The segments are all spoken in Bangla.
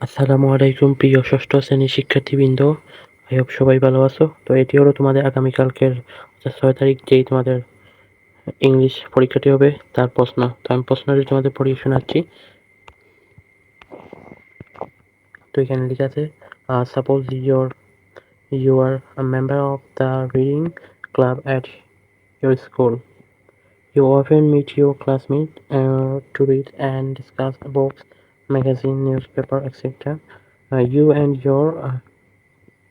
আসসালামু আলাইকুম প্রিয় ষষ্ঠ শ্রেণির শিক্ষার্থীবৃন্দ। আই হোপ সবাই ভালো আছো। তো এটি হলো তোমাদের আগামীকালকের ছয় তারিখ যেই তোমাদের ইংলিশ পরীক্ষাটি হবে তার প্রশ্ন। তো আমি প্রশ্নটি তোমাদের পড়িয়ে শোনাচ্ছি। তো এখানে লিখে আছে suppose your you are member of the reading club at your school you often meet your uh, to read and discuss books, magazine, newspaper, etc. Uh, you and your uh,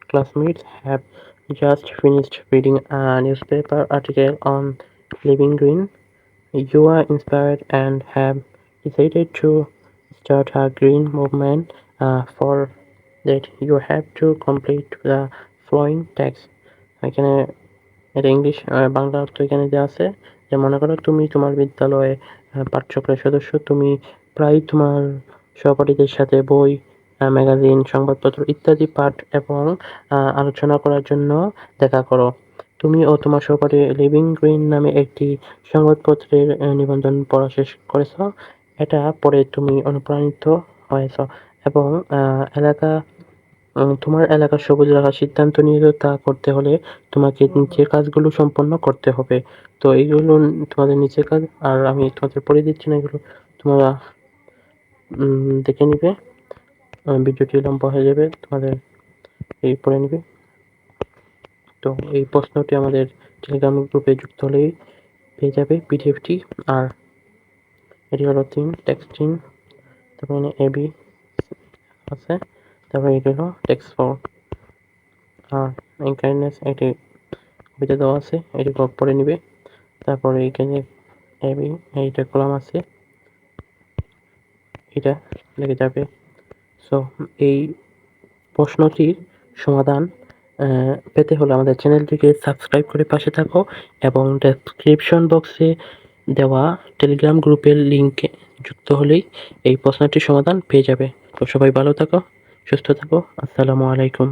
classmates have just finished reading a newspaper article on living green. You are inspired and have decided to start a green movement. Uh, for that, you have to complete the following text. এখানে এটা ইংলিশ বাংলা অর্থ এখানে দেওয়া আছে যে মনে করো তুমি তোমার বিদ্যালয়ে আহ, পাঠচক্রের সদস্য তুমি প্রায় তোমার সহপাঠীদের সাথে বই ম্যাগাজিন, সংবাদপত্র ইত্যাদি পাঠ এবং আলোচনা করার জন্য দেখা করো। তুমি ও তোমার সহপাঠী লিভিং গ্রিন নামে একটি সংবাদপত্রের নিবন্ধন পড়া শেষ করেছ। এটা পড়ে তুমি অনুপ্রাণিত হয়েছ এবং এলাকা তোমার এলাকা সবুজ রাখার সিদ্ধান্ত নিয়েছো তা করতে হলে তোমাকে নিচের কাজগুলো সম্পন্ন করতে হবে। তো এইগুলো তোমাদের নিচের কাজ, আর আমি তোমাদের পড়ে দিচ্ছি না এগুলো। তোমরা দেখে নিবে। ভিডিওটি লম্বা হয়ে যাবে, তোমাদের এই পড়ে নিবে। তো এই প্রশ্নটি আমাদের টেলিগ্রাম গ্রুপে যুক্ত হলেই পেয়ে যাবে পিডিএফটি আর এটি হলো তিন টেক্সটিং তারপরে এবি আছে, তারপরে এটি হলো টেক্সট ফর আর এই কাইন্ডনেস এটি কবিতা দেওয়া আছে, এটি পড়ে নিবে। তারপরে এইখানে এবি এইটা কলাম আছে। এটা লেগে যাবে। সো এই প্রশ্নটির সমাধান পেতে হলে আমাদের চ্যানেলটিকে সাবস্ক্রাইব করে পাশে থাকো এবং ডেসক্রিপশন বক্সে দেওয়া টেলিগ্রাম গ্রুপের লিঙ্কে যুক্ত হলেই এই প্রশ্নটির সমাধান পেয়ে যাবে। তো সবাই ভালো থাকো, সুস্থ থাকো। আসসালামু আলাইকুম।